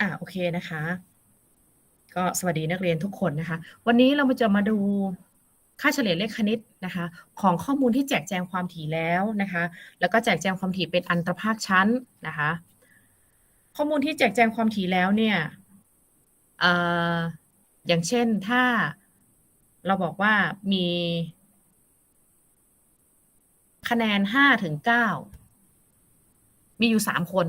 อ่าโอเคนะคะ ก็สวัสดีนักเรียนทุกคนนะคะ วันนี้เราจะมาดูค่าเฉลี่ยเลขคณิตนะคะ ของข้อมูลที่แจกแจงความถี่แล้วนะคะ แล้วก็แจกแจงความถี่เป็นอันตรภาคชั้นนะคะ ข้อมูลที่แจกแจงความถี่แล้วเนี่ยเอ่ออย่างเช่นถ้าเราบอกว่ามีคะแนนห้าถึงเก้ามีอยู่สามคน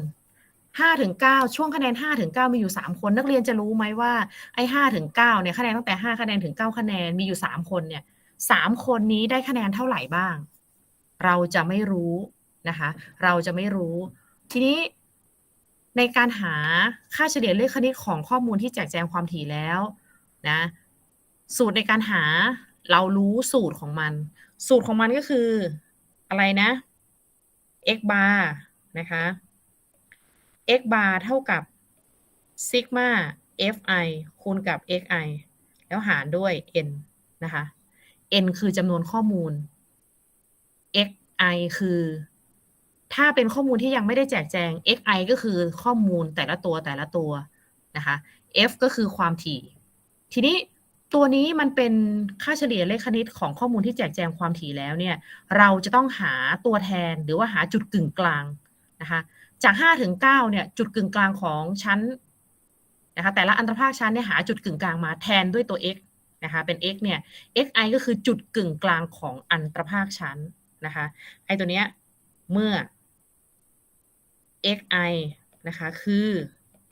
ห้าถึงเก้าช่วงคะแนนห้าถึงเก้ามีอยู่สามคน นักเรียนจะรู้ไหมว่าไอ้ห้าถึงเก้าเนี่ยคะแนนตั้งแต่ห้าคะแนนถึงเก้าคะแนนมีอยู่สามคนเนี่ยสามคนนี้ได้คะแนนเท่าไหร่บ้าง เราจะไม่รู้นะคะ เราจะไม่รู้ ทีนี้ในการหาค่าเฉลี่ยเลขคณิตของข้อมูลที่แจกแจงความถี่แล้วนะสูตรในการหาเรารู้สูตรของมัน สูตรของมันก็คืออะไรนะ x bar นะคะ x bar เท่ากับซิกมา fi คูณกับ xi แล้วหารด้วย n นะคะ n คือจำนวนข้อมูล xi คือ ถ้าเป็นข้อมูลที่ยังไม่ได้แจกแจง xi ก็คือข้อมูลแต่ละตัวแต่ละตัวนะคะ f ก็คือความถี่ ทีนี้ตัวนี้มันเป็นค่าเฉลี่ยเลขคณิตของข้อมูลที่แจกแจงความถี่แล้วเนี่ย เราจะต้องหาตัวแทนหรือว่าหาจุดกึ่งกลางนะคะ จาก5ถึง9เนี่ย จุดกึ่งกลางของชั้นนะคะแต่ละอันตรภาคชั้นเนี่ยหาจุดกึ่งกลางมาแทนด้วยตัว x นะคะเป็น x เนี่ย xi ก็คือจุดกึ่งกลางของอันตรภาคชั้นนะคะไอตัวเนี้ยเมื่อ xi นะคะคือ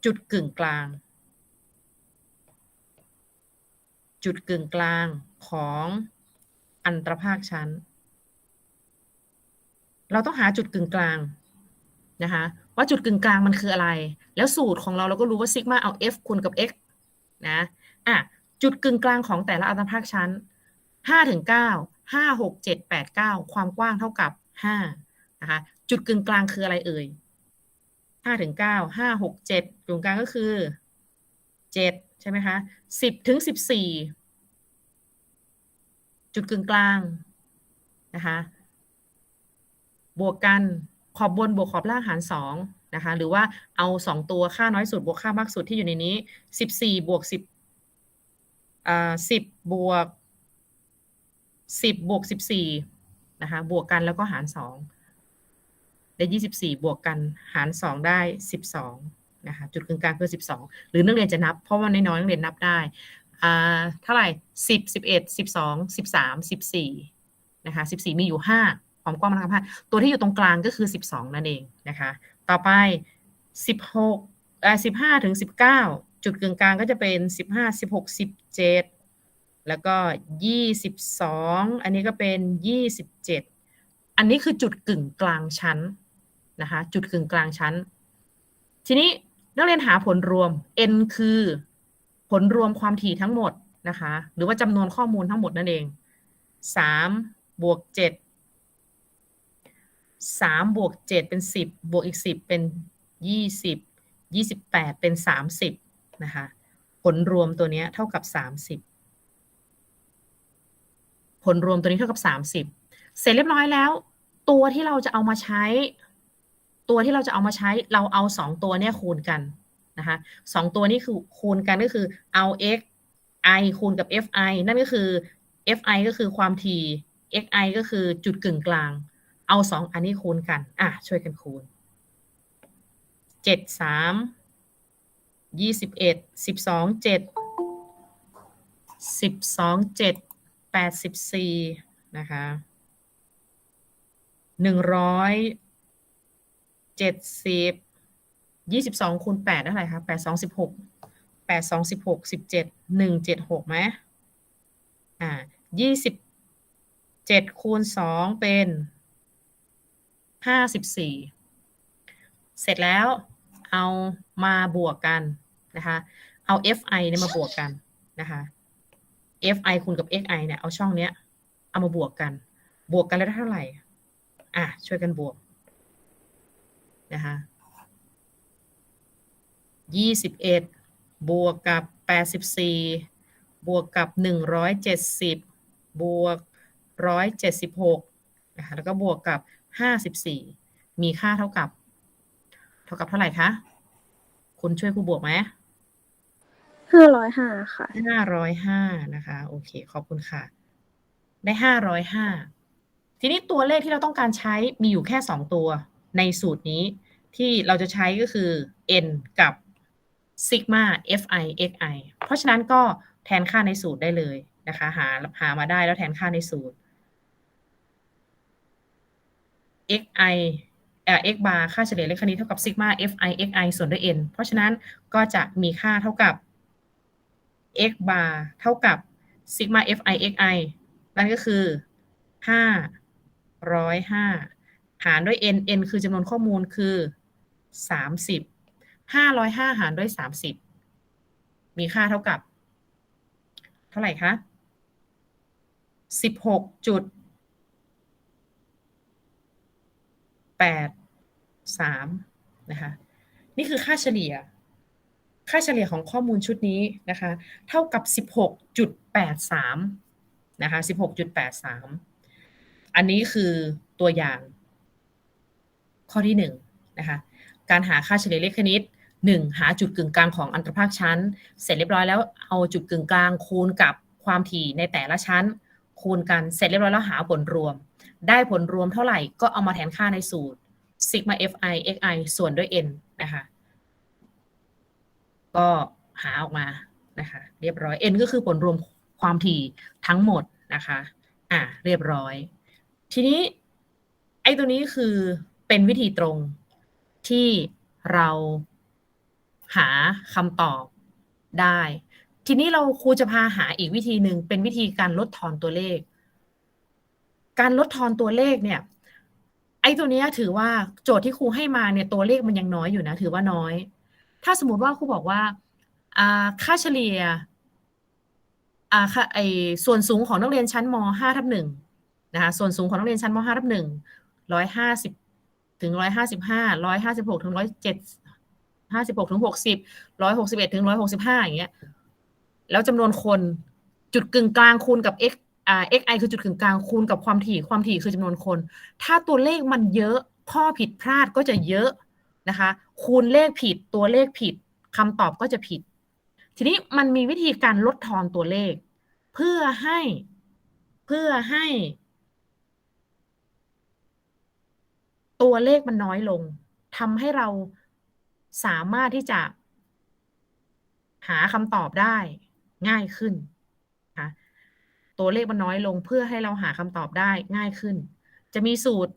จุดกึ่งกลาง จุดกึ่งกลางของอันตรภาคชั้น เราต้องหาจุดกึ่งกลาง นะคะว่าจุดกึ่งกลางมันคืออะไร แล้วสูตรของเราเราก็รู้ว่าซิกมาเอา f คูณกับ x นะอะจุดกึ่งกลางของแต่ละอันตรภาคชั้น5ถึง9 5 6 7 8 9 ความกว้างเท่ากับ5นะคะจุดกึ่งกลางคืออะไรเอ่ย5ถึง9 5 6 7กึ่งกลางก็คือ 7 ใช่ไหมคะ10ถึง14 จุดกึ่งกลางนะคะบวกกัน ขอบบนบวกขอบล่างหารสองนะคะ หรือว่าเอาสองตัวค่าน้อยสุดบวกค่ามากสุดที่อยู่ในนี้สิบสี่บวกสิบอ่าสิบบวกสิบบวกสิบสี่นะคะ บวกกันแล้วก็หารสองได้ยี่สิบสี่บวกกันหารสองได้สิบสองนะคะ จุดกึ่งกลางคือสิบสองหรือนักเรียนจะนับ เพราะว่าน้อยๆนักเรียนนับได้อ่าเท่าไหร่สิบสิบเอ็ดสิบสองสิบสามสิบสี่นะคะสิบสี่มีอยู่ ห้าความกว้างมันทั้งผ้าตัวที่อยู่ตรงกลางก็คือ 12 นั่นเองนะคะ ต่อไป 16เอ่อ15 ถึง 19 จุดกึ่งกลางก็จะเป็น 15 16 17 แล้วก็ 22 อันนี้ก็เป็น 27 อันนี้คือจุดกึ่งกลางชั้นนะคะจุดกึ่งกลางชั้น ทีนี้นักเรียนหาผลรวม n คือผลรวมความถี่ทั้งหมดนะคะ หรือว่าจำนวนข้อมูลทั้งหมดนั่นเอง3บวก7 สามบวกเจ็ดเป็นสิบบวกอีกสิบเป็นยี่สิบยี่สิบแปดเป็นสามสิบนะคะผลรวมตัวนี้เท่ากับสามสิบผลรวมตัวนี้เท่ากับสามสิบเสร็จเรียบร้อยแล้ว ตัวที่เราจะเอามาใช้ ตัวที่เราจะเอามาใช้เราเอาสองตัวเนี่ยคูณกันนะคะสองตัวนี้คือคูณกันก็คือเอา x i คูณกับ f i นั่นก็คือ f i ก็คือความถี่ x i ก็คือจุดกึ่งกลาง เอาสองอันนี้คูณกัน อะ ช่วยกันคูณเจ็ดสามยี่สิบเอ็ดสิบสองเจ็ดสิบสองเจ็ดแปดสิบสี่นะคะหนึ่งร้อยเจ็ดสิบยี่สิบสองคูณแปดเท่าไหร่คะแปดสองสิบหกแปดสองสิบหกสิบเจ็ดหนึ่งเจ็ดหกไหมอ่ายี่สิบเจ็ดคูณสองเป็น ห้าสิบสี่เสร็จแล้วเอามาบวกกันนะคะเอา fi เนี่ยมาบวกกันนะคะ fi คูณกับ xi เนี่ยเอาช่องเนี้ยเอามาบวกกัน บวกกันแล้วได้เท่าไหร่ อะช่วยกันบวกนะคะยี่สิบเอ็ดบวกกับแปดสิบสี่บวกกับหนึ่งร้อยเจ็ดสิบบวกร้อยเจ็ดสิบหกนะคะแล้วก็บวกกับ 54มีค่าเท่ากับ เท่ากับเท่าไหร่คะคูคุณช่วยครูบวกไหมห้าร้อยห้าค่ะห้าร้อยห้านะคะ โอเค ขอบคุณค่ะ ได้ห้าร้อยห้าทีนี้ตัวเลขที่เราต้องการใช้มีอยู่แค่สองตัว ในสูตรนี้ที่เราจะใช้ก็คือ n กับ sigma fi xi เพราะฉะนั้นก็แทนค่าในสูตรได้เลยนะคะ หาหามาได้แล้วแทนค่าในสูตร xi เอ่อ x bar ค่าเฉลี่ยเลขคณิตเท่ากับซิกมา fi xi ส่วนด้วย n เพราะฉะนั้นก็จะมีค่าเท่ากับ x bar เท่ากับซิกมา fi xi นั่นก็คือ 505 หารด้วย n n คือจำนวนข้อมูลคือ 30 505 หารด้วย 30 มีค่าเท่ากับ เท่าไหร่คะ 16.5 แปดสามนะคะนี่คือค่าเฉลี่ย ค่าเฉลี่ยของข้อมูลชุดนี้นะคะเท่ากับ 16.83นะคะ16.83 อันนี้คือตัวอย่างข้อที่1นะคะการหาค่าเฉลี่ยเลขคณิต 1. หาจุดกึ่งกลางของอันตรภาคชั้น เสร็จเรียบร้อยแล้วเอาจุดกึ่งกลางคูณกับความถี่ในแต่ละชั้น คูณกันเสร็จเรียบร้อยแล้วหาผลรวม ได้ผลรวมเท่าไหร่ก็เอามาแทนค่าในสูตร sigma fi xi ส่วนด้วย n นะคะ ก็หาออกมานะคะ เรียบร้อย n ก็คือผลรวมความถี่ทั้งหมดนะคะ อะเรียบร้อย ทีนี้ไอ้ตัวนี้คือเป็นวิธีตรงที่เราหาคำตอบได้ ทีนี้เราครูจะพาหาอีกวิธีหนึ่งเป็นวิธีการลดทอนตัวเลข การลดทอนตัวเลขเนี่ย ไอ้ตัวเนี้ยถือว่าโจทย์ที่ครูให้มาเนี่ยตัวเลขมันยังน้อยอยู่นะ ถือว่าน้อย ถ้าสมมติว่าครูบอกว่าค่าเฉลี่ยอ่าค่ะไอ้ส่วนสูงของนักเรียนชั้นมห้าทับหนึ่งนะคะส่วนสูงของนักเรียนชั้นมห้าทับหนึ่งร้อยห้าสิบถึงร้อยห้าสิบห้าร้อยห้าสิบหกถึงร้อยเจ็ดห้าสิบหกถึงหกสิบร้อยหกสิบเอ็ดถึงร้อยหกสิบห้าอย่างเงี้ยแล้วจำนวนคนจุดกึ่งกลางคูณกับ x อ่า xi คือจุดกึ่งกลางคูณกับความถี่ความถี่คือจำนวนคน ถ้าตัวเลขมันเยอะข้อผิดพลาดก็จะเยอะนะคะ คูณเลขผิดตัวเลขผิดคำตอบก็จะผิด ทีนี้มันมีวิธีการลดทอนตัวเลข เพื่อให้เพื่อให้ ตัวเลขมันน้อยลงทำให้เราสามารถที่จะ หาคำตอบได้ง่ายขึ้น ตัวเลขมันน้อยลงเพื่อให้เราหาคำตอบได้ง่ายขึ้น จะมีสูตร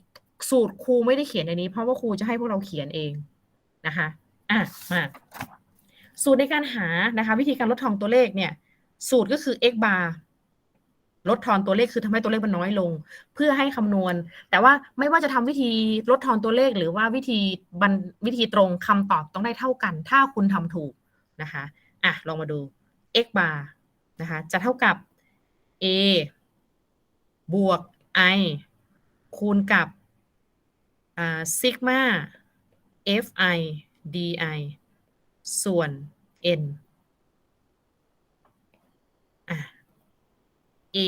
สูตรครูไม่ได้เขียนในนี้ เพราะว่าครูจะให้พวกเราเขียนเองนะคะอะมาสูตรในการหานะคะ วิธีการลดทอนตัวเลขเนี่ย สูตรก็คือ x bar ลดทอนตัวเลขคือทำให้ตัวเลขมันน้อยลง เพื่อให้คำนวณ แต่ว่าไม่ว่าจะทำวิธีลดทอนตัวเลขหรือว่าวิธีบันวิธีตรงคำตอบต้องได้เท่ากัน ถ้าคุณทำถูกนะคะอะลองมาดู x bar นะคะ จะเท่ากับ a บวก i คูณกับอ่า sigma fi di ส่วน n อะ a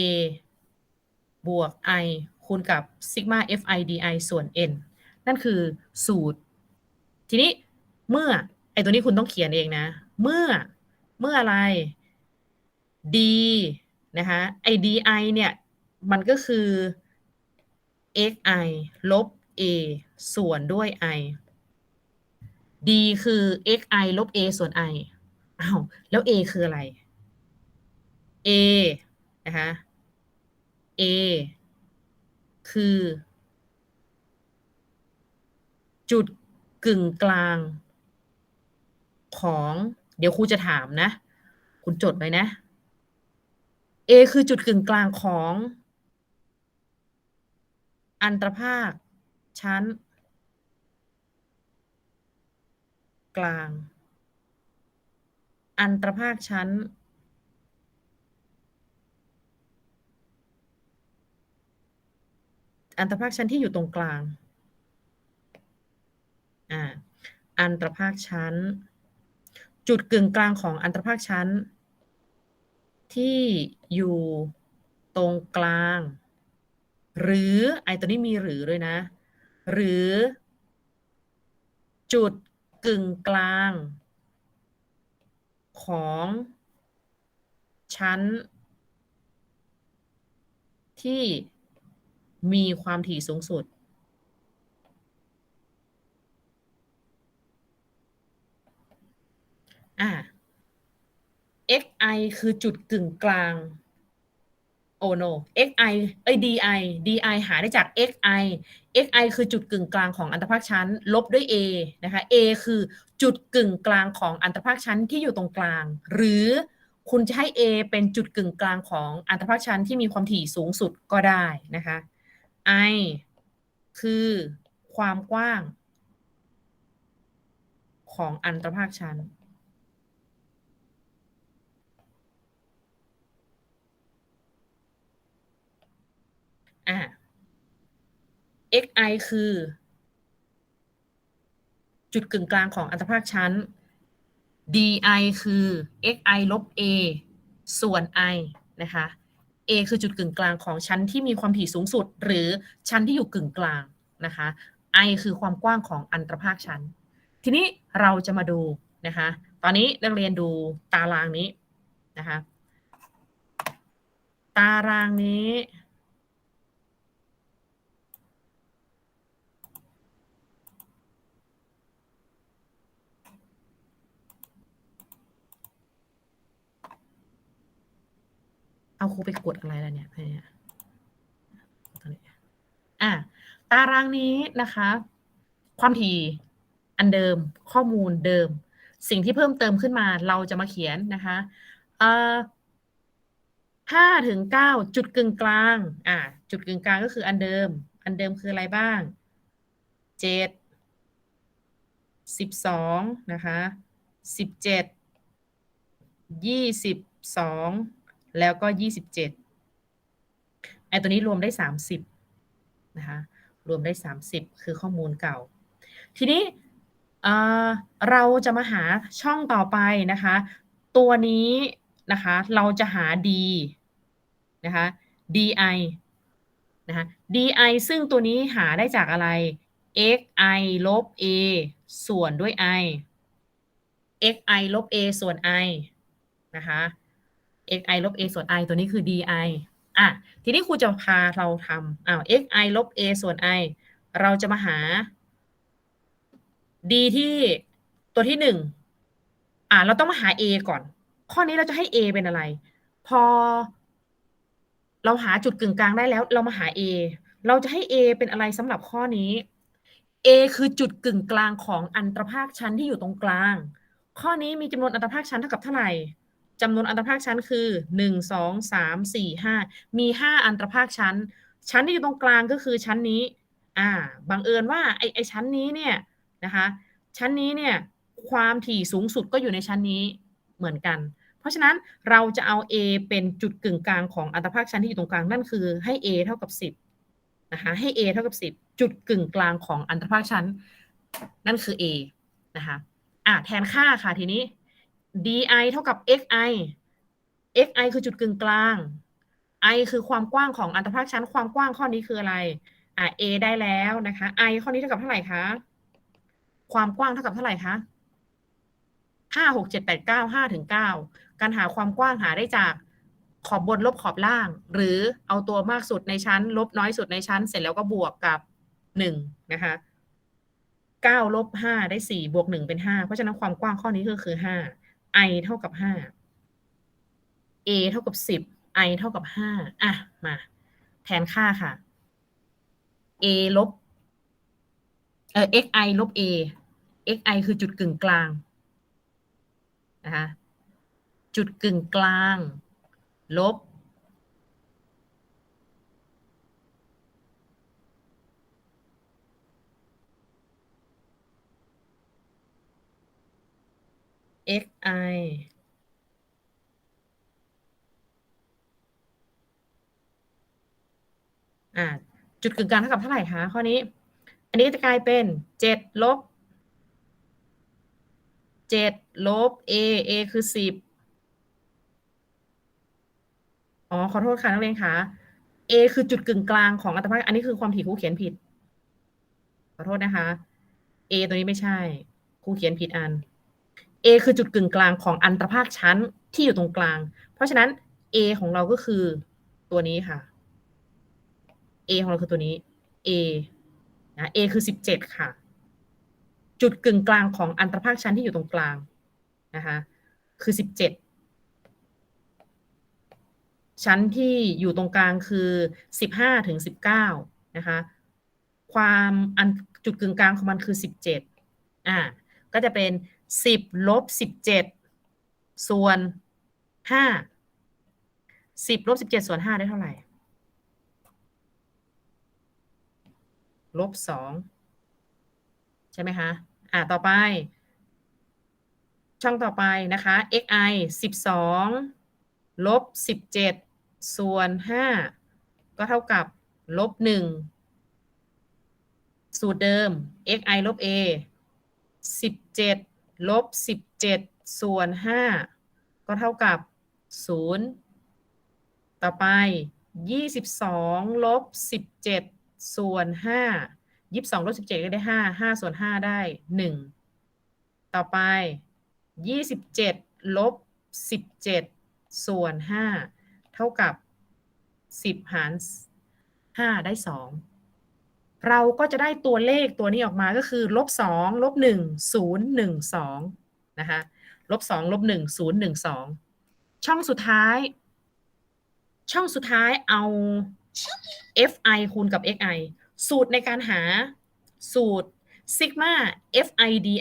บวก i คูณกับ sigma fi di ส่วน n นั่นคือสูตร ทีนี้เมื่อไอตัวนี้คุณต้องเขียนเองนะ เมื่อ เมื่ออะไร d นะคะไอ di เนี่ยมันก็คือ xi ลบ a ส่วนด้วย i d คือ xi ลบ a ส่วน i อ้าวแล้ว a คืออะไร a นะคะ a คือ จุดกึ่งกลางของ เดี๋ยวครูจะถามนะ คุณจดไว้นะ a คือจุดกึ่งกลางของ อันตรภาค ชั้น กลาง อันตรภาคชั้น อันตรภาคชั้นที่อยู่ตรงกลาง อ่า อันตรภาคชั้น จุดกึ่งกลางของอันตรภาคชั้น ที่อยู่ตรงกลาง หรือไอตัวนี้มีหรือด้วยนะ หรือ จุดกึ่งกลาง ของ ชั้น ที่มีความถี่สูงสุด อ่า xi คือจุดกึ่งกลาง โอ no xi เอ้ย di di หาได้จาก xi xi คือจุดกึ่งกลางของอันตรภาคชั้น ลบด้วย a นะคะ a คือจุดกึ่งกลางของอันตรภาคชั้นที่อยู่ตรงกลาง หรือคุณจะให้ a เป็นจุดกึ่งกลางของอันตรภาคชั้นที่มีความถี่สูงสุดก็ได้นะคะ i คือความกว้าง ของอันตรภาคชั้น อ่า xi คือ จุดกึ่งกลางของอันตรภาคชั้น di คือ xi ลบ a ส่วน i นะคะ a คือจุดกึ่งกลางของชั้นที่มีความถี่สูงสุด หรือชั้นที่อยู่กึ่งกลางนะคะ i คือความกว้างของอันตรภาคชั้น ทีนี้เราจะมาดูนะคะ ตอนนี้นักเรียนดูตารางนี้นะคะ ตารางนี้ เอาครูไปกดอะไรแล้วเนี่ยเนี่ยตรงนี้อะตารางนี้นะคะ ความถี่อันเดิมข้อมูลเดิม สิ่งที่เพิ่มเติมขึ้นมาเราจะมาเขียนนะคะเออห้าถึงเก้าจุดกึ่งกลางอะจุดกึ่งกลางก็คืออันเดิม อันเดิมคืออะไรบ้างเจ็ดสิบสองนะคะสิบเจ็ดยี่สิบสอง แล้วก็ยี่สิบเจ็ดไอตัวนี้รวมได้สามสิบนะคะรวมได้สามสิบคือข้อมูลเก่า ทีนี้เราจะมาหาช่องต่อไปนะคะ ตัวนี้นะคะเราจะหา d นะคะ di นะคะ di ซึ่งตัวนี้หาได้จากอะไร xi ลบ a ส่วนด้วย i xi ลบ a ส่วน i นะคะ xi ลบ a ส่วน i ตัวนี้คือ di อะทีนี้ครูจะพาเราทำอ้าว xi ลบ a ส่วน i เราจะมาหา d ที่ตัวที่หนึ่งอะเราต้องมาหา a ก่อน ข้อนี้เราจะให้ a เป็นอะไร พอ เราหาจุดกึ่งกลางได้แล้ว เรามาหา a เราจะให้ a เป็นอะไรสำหรับข้อนี้ a คือจุดกึ่งกลางของอันตรภาคชั้นที่อยู่ตรงกลาง ข้อนี้มีจำนวนอันตรภาคชั้นเท่ากับเท่าไหร่ จำนวนอันตรภาคชั้นคือหนึ่งสองสามสี่ห้ามีห้าอันตรภาคชั้น ชั้นที่อยู่ตรงกลางก็คือชั้นนี้ อ่า บังเอิญว่าไอไอชั้นนี้เนี่ยนะคะ ชั้นนี้เนี่ยความถี่สูงสุดก็อยู่ในชั้นนี้เหมือนกัน เพราะฉะนั้นเราจะเอา A เป็นจุดกึ่งกลางของอันตรภาคชั้นที่อยู่ตรงกลางนั่นคือให้ A เท่ากับ 10นะคะ ให้ A เท่ากับ 10 จุดกึ่งกลางของอันตรภาคชั้น นั่นคือ A นะคะ อะแทนค่าค่ะทีนี้ di เท่ากับ xi xi คือจุดกึ่งกลาง i คือความกว้างของอันตรภาคชั้น ความกว้างข้อนี้คืออะไร อะ a ได้แล้วนะคะ i ข้อนี้เท่ากับเท่าไหร่คะ ความกว้างเท่ากับเท่าไหร่คะห้าหกเจ็ดแปดเก้าห้าถึงเก้าการหาความกว้างหาได้จากขอบบนลบขอบล่าง หรือเอาตัวมากสุดในชั้น ลบน้อยสุดในชั้น เสร็จแล้วก็บวกกับหนึ่งนะคะเก้าลบห้าได้สี่บวกหนึ่งเป็นห้าเพราะฉะนั้นความกว้างข้อนี้ก็คือห้า i เท่ากับห้า a เท่ากับสิบ i เท่ากับห้าอะมา แทนค่าค่ะ a ลบเอ่อ xi ลบ a xi คือจุดกึ่งกลางนะคะจุดกึ่งกลาง ลบ xi อ่าจุดกึ่งกลางเท่ากับเท่าไหร่คะข้อนี้ อันนี้จะกลายเป็นเจ็ดลบเจ็ดลบ a a คือสิบอ๋อ ขอโทษค่ะนักเรียนคะ a คือจุดกึ่งกลางของอัตภาคอันนี้คือความถี่ครูเขียนผิด ขอโทษนะคะ a ตัวนี้ไม่ใช่ครูเขียนผิดอัน A คือจุดกึ่งกลางของอันตรภาคชั้นที่อยู่ตรงกลาง เพราะฉะนั้น A ของเราก็คือตัวนี้ค่ะ A ของเราคือตัวนี้ A นะ A คือสิบเจ็ดค่ะ จุดกึ่งกลางของอันตรภาคชั้นที่อยู่ตรงกลางนะคะคือสิบเจ็ดชั้นที่อยู่ตรงกลางคือสิบห้าถึงสิบเก้านะคะความอันจุดกึ่งกลางของมันคือสิบเจ็ดอ่าก็จะเป็น สิบลบสิบเจ็ดส่วนห้าสิบลบสิบเจ็ดส่วนห้าได้เท่าไหร่ ลบสองใช่ไหมคะ อ่าต่อไป ช่องต่อไปนะคะ xi สิบสองลบสิบเจ็ดส่วนห้าก็เท่ากับลบหนึ่งสูตรเดิม xi ลบ a สิบเจ็ด ลบสิบเจ็ดส่วนห้าก็เท่ากับศูนย์ต่อไปยี่สิบสองลบสิบเจ็ดส่วนห้ายี่สิบสองลบสิบเจ็ดก็ได้ห้าห้าส่วนห้าได้หนึ่งต่อไปยี่สิบเจ็ดลบสิบเจ็ดส่วนห้าเท่ากับสิบหารห้าได้สอง เราก็จะได้ตัวเลขตัวนี้ออกมาก็คือลบสองลบหนึ่งศูนย์หนึ่งสองนะคะลบสองลบหนึ่งศูนย์หนึ่งสองช่องสุดท้าย ช่องสุดท้ายเอา fi คูณกับ xi สูตรในการหาสูตร sigma fidi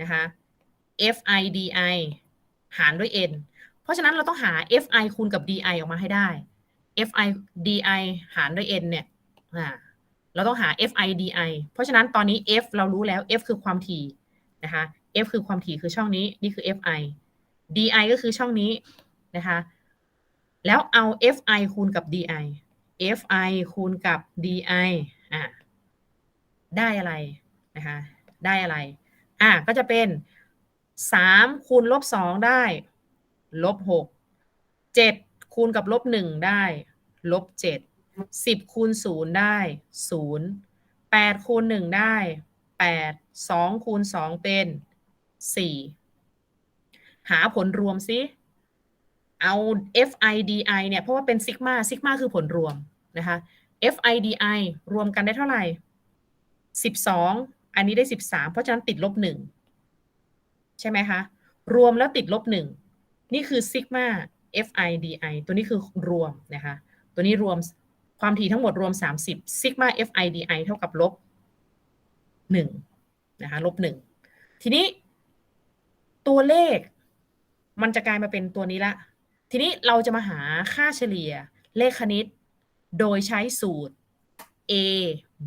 นะคะ fidi หารด้วย n เพราะฉะนั้นเราต้องหา fi คูณกับ di ออกมาให้ได้ fi di หารด้วย n เนี่ยอ่า เราต้องหา fi di เพราะฉะนั้นตอนนี้ f เรารู้แล้ว f คือความถี่นะคะ f คือความถี่คือช่องนี้นี่คือ fi di ก็คือช่องนี้นะคะแล้วเอา fi คูณกับ di fi คูณกับ di อะได้อะไรนะคะได้อะไรอะก็จะเป็นสามคูณลบสองได้ลบหกเจ็ดคูณกับลบหนึ่งได้ลบเจ็ด สิบคูณศูนย์ได้ศูนย์แปดคูณหนึ่งได้แปดสองคูณสองเป็นสี่หาผลรวมสิเอา FIDI เนี่ย เพราะว่าเป็นซิกมาซิกมาคือผลรวมนะคะ FIDI รวมกันได้เท่าไหร่ 12 อันนี้ได้ 13 เพราะฉะนั้นติดลบ 1 ใช่ไหมคะ รวมแล้วติดลบ 1 นี่คือซิกมา FIDI ตัวนี้คือรวมนะคะ ตัวนี้รวม ความถี่ทั้งหมดรวม 30ซิกมา FIDI เท่ากับลบ1นะคะลบ1ทีนี้ ตัวเลขมันจะกลายมาเป็นตัวนี้ละ ทีนี้เราจะมาหาค่าเฉลี่ยเลขคณิต โดยใช้สูตร a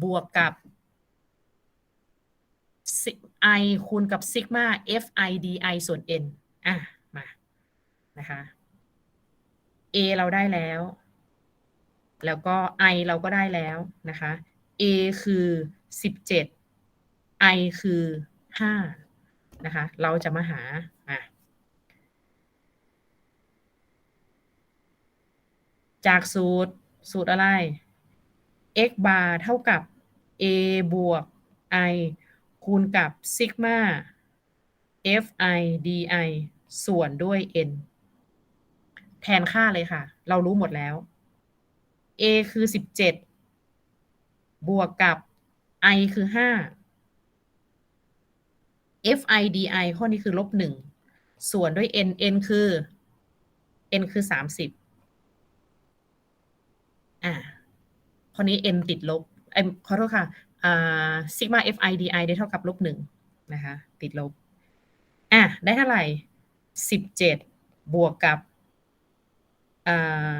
บวกกับ i คูณกับซิกมา fidi ส่วน n อะ มา นะคะ a เราได้แล้ว แล้วก็ i เราก็ได้แล้วนะคะ a คือ 17 i คือ 5 นะคะ เราจะมาหาจากสูตร สูตรอะไร x bar เท่ากับ a บวก i คูณกับซิกมา fi di ส่วนด้วย n แทนค่าเลยค่ะ เรารู้หมดแล้ว a คือ17บเจ็ดบวกกับ i คือ5 fi di ข้อนี้คือลบ1ส่วนด้วย n n คือ n คือ30อ่าข้อนี้ m ติดลบเอ็มขอโทษค่ะอ่าซิกมา f i d i ได้เท่ากับลบหนึ่งนะคะ ติดลบ อะ ได้เท่าไหร่สิบเจ็ดบวกกับอ่า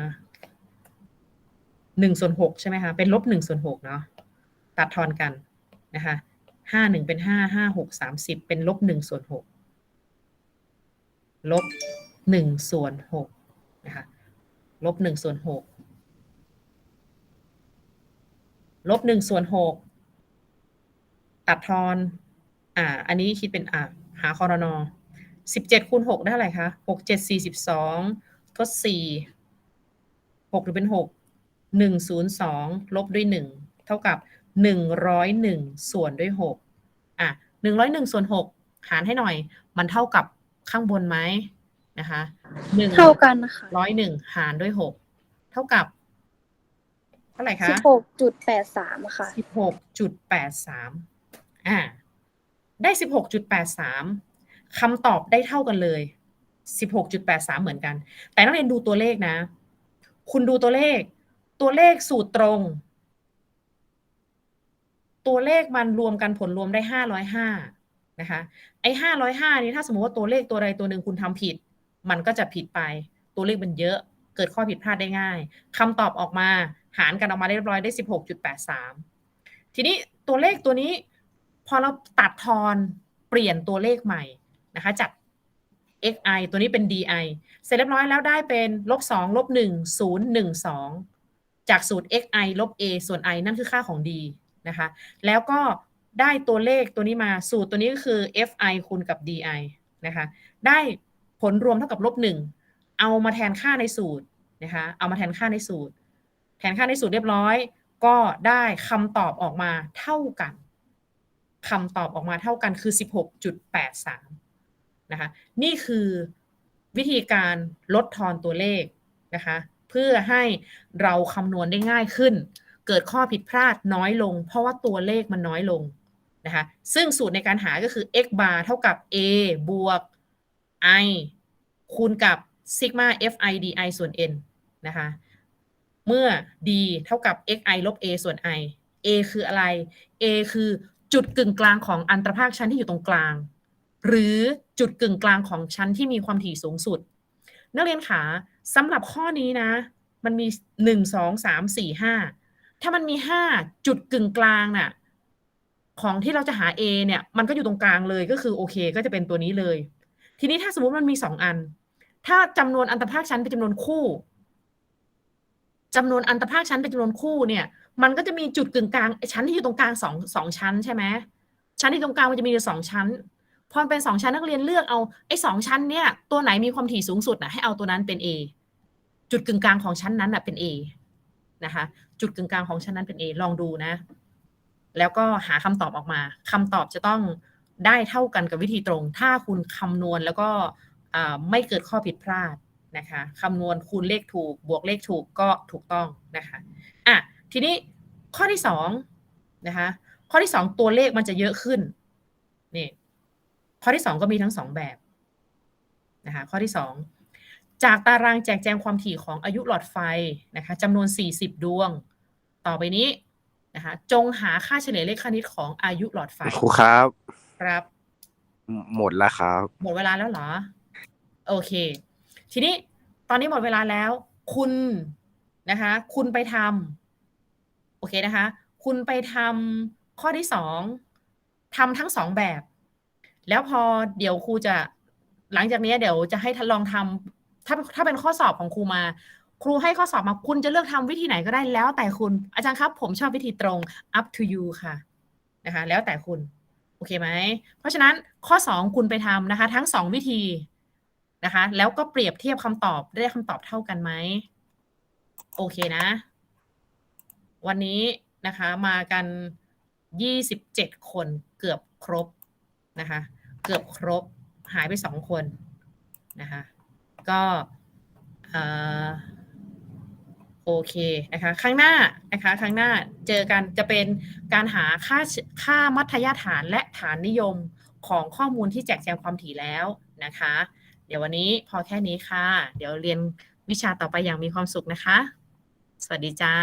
หนึ่งส่วนหกใช่ไหมคะ เป็นลบหนึ่งส่วนหกเนาะ ตัดทอนกันนะคะห้าหนึ่งเป็นห้าห้าหกสามสิบเป็นลบหนึ่งส่วนหกลบหนึ่งส่วนหกนะคะลบหนึ่งส่วนหกลบหนึ่งส่วนหกตัดทอน อ่า อันนี้คิดเป็นอ่าหาคอรนอสิบเจ็ดคูณหกได้เท่าไหร่คะหกเจ็ดสี่สิบสองทดสี่หกหรือเป็นหก หนึ่งศูนย์สองลบด้วยหนึ่งเท่ากับหนึ่งร้อยหนึ่งส่วนด้วยหกอะหนึ่งร้อยหนึ่งส่วนหกหารให้หน่อย มันเท่ากับข้างบนไหมนะคะหนึ่งเท่ากันนะคะร้อยหนึ่งหารด้วยหกเท่ากับ เท่าไหร่คะสิบหกจุดแปดสามค่ะสิบหกจุดแปดสามอ่า ได้สิบหกจุดแปดสามคำตอบได้เท่ากันเลยสิบหกจุดแปดสามเหมือนกัน แต่นักเรียนดูตัวเลขนะ คุณดูตัวเลข ตัวเลขสูตรตรง ตัวเลขมันรวมกันผลรวมได้ห้าร้อยห้านะคะ ไอ้ห้าร้อยห้านี้ถ้าสมมติว่าตัวเลขตัวใดตัวหนึ่งคุณทำผิด มันก็จะผิดไป ตัวเลขมันเยอะเกิดข้อผิดพลาดได้ง่ายคำตอบออกมาหารกันออกมาเรียบร้อยได้สิบหกจุดแปดสามทีนี้ตัวเลขตัวนี้ พอเราตัดทอนเปลี่ยนตัวเลขใหม่นะคะจาก xi ตัวนี้เป็น di เสร็จเรียบร้อยแล้วได้เป็นลบสองลบหนึ่งศูนย์หนึ่งสอง จากสูตร xi ลบ a ส่วน i นั่นคือค่าของ d นะคะ แล้วก็ได้ตัวเลขตัวนี้มาสูตรตัวนี้ก็คือ fi คูณกับ di นะคะ ได้ผลรวมเท่ากับลบหนึ่งเอามาแทนค่าในสูตรนะคะ เอามาแทนค่าในสูตร แทนค่าในสูตรเรียบร้อย ก็ได้คำตอบออกมาเท่ากันคำตอบออกมาเท่ากันคือ 16.83 นะคะ นี่คือวิธีการลดทอนตัวเลขนะคะ เพื่อให้เราคำนวณได้ง่ายขึ้น เกิดข้อผิดพลาดน้อยลง เพราะว่าตัวเลขมันน้อยลงนะคะซึ่งสูตรในการหาก็คือ x bar เท่ากับ a บวก i คูณกับซิกมา fi di ส่วน n นะคะเมื่อ d เท่ากับ xi ลบ a ส่วน i a คืออะไร a คือจุดกึ่งกลางของอันตรภาคชั้นที่อยู่ตรงกลาง หรือจุดกึ่งกลางของชั้นที่มีความถี่สูงสุด นักเรียนขา สำหรับข้อนี้นะ มันมีหนึ่งสองสามสี่ห้าถ้ามันมีห้าจุดกึ่งกลางน่ะ ของที่เราจะหา a เนี่ย มันก็อยู่ตรงกลางเลยก็คือโอเค ก็จะเป็นตัวนี้เลย ทีนี้ถ้าสมมติมันมีสองอัน ถ้าจำนวนอันตรภาคชั้นเป็นจำนวนคู่จำนวนอันตรภาคชั้นเป็นจำนวนคู่เนี่ย มันก็จะมีจุดกึ่งกลางชั้นที่อยู่ตรงกลางสองสองชั้นใช่ไหมชั้นที่ตรงกลางมันจะมีอยู่สองชั้น พอมันเป็นสองชั้นนักเรียนเลือกเอาไอ้สองชั้นเนี่ยตัวไหนมีความถี่สูงสุดนะให้เอาตัวนั้นเป็น A จุดกึ่งกลางของชั้นนั้นนะเป็น A นะคะจุดกึ่งกลางของชั้นนั้นเป็น A ลองดูนะ แล้วก็หาคำตอบออกมาคำตอบจะต้องได้เท่ากันกับวิธีตรง ถ้าคุณคำนวณแล้วก็ไม่เกิดข้อผิดพลาดนะคะคำนวณคูณเลขถูก บวกเลขถูกก็ถูกต้องนะคะอะทีนี้ข้อที่สองนะคะข้อที่สองตัวเลขมันจะเยอะขึ้นนี่ ข้อที่สองก็มีทั้งสองแบบนะคะข้อที่สองจากตารางแจกแจงความถี่ของอายุหลอดไฟนะคะจำนวน 40 ดวง ต่อไปนี้นะคะจงหาค่าเฉลี่ยเลขคณิตของอายุหลอดไฟครูครับ ครับ หมดแล้วครับ หมดเวลาแล้วเหรอ โอเค ทีนี้ตอนนี้หมดเวลาแล้ว คุณนะคะ คุณไปทำโอเคนะคะ คุณไปทำข้อที่สองทำทั้งสองแบบ แล้วพอเดี๋ยวครูจะหลังจากนี้เดี๋ยวจะให้ทดลองทำถ้าถ้าเป็นข้อสอบของครูมา ครูให้ข้อสอบมาคุณจะเลือกทำวิธีไหนก็ได้แล้วแต่คุณอาจารย์ครับ ผมชอบวิธีตรง up to you ค่ะนะคะแล้วแต่คุณ โอเคไหม เพราะฉะนั้นข้อ 2 คุณไปทำนะคะ ทั้ง 2 วิธีนะคะ แล้วก็เปรียบเทียบคำตอบได้คำตอบเท่ากันไหมโอเคนะ วันนี้นะคะมากัน 27 คนเกือบครบ นะคะ เกือบครบหายไป2คนนะคะ ก็โอเคนะคะครั้งหน้านะคะครั้งหน้าเจอกันจะเป็นการหาค่าค่ามัธยฐานและฐานนิยมของข้อมูลที่แจกแจงความถี่แล้วนะคะ เดี๋ยววันนี้พอแค่นี้ค่ะ เดี๋ยวเรียนวิชาต่อไปอย่างมีความสุขนะคะ สวัสดีจ้า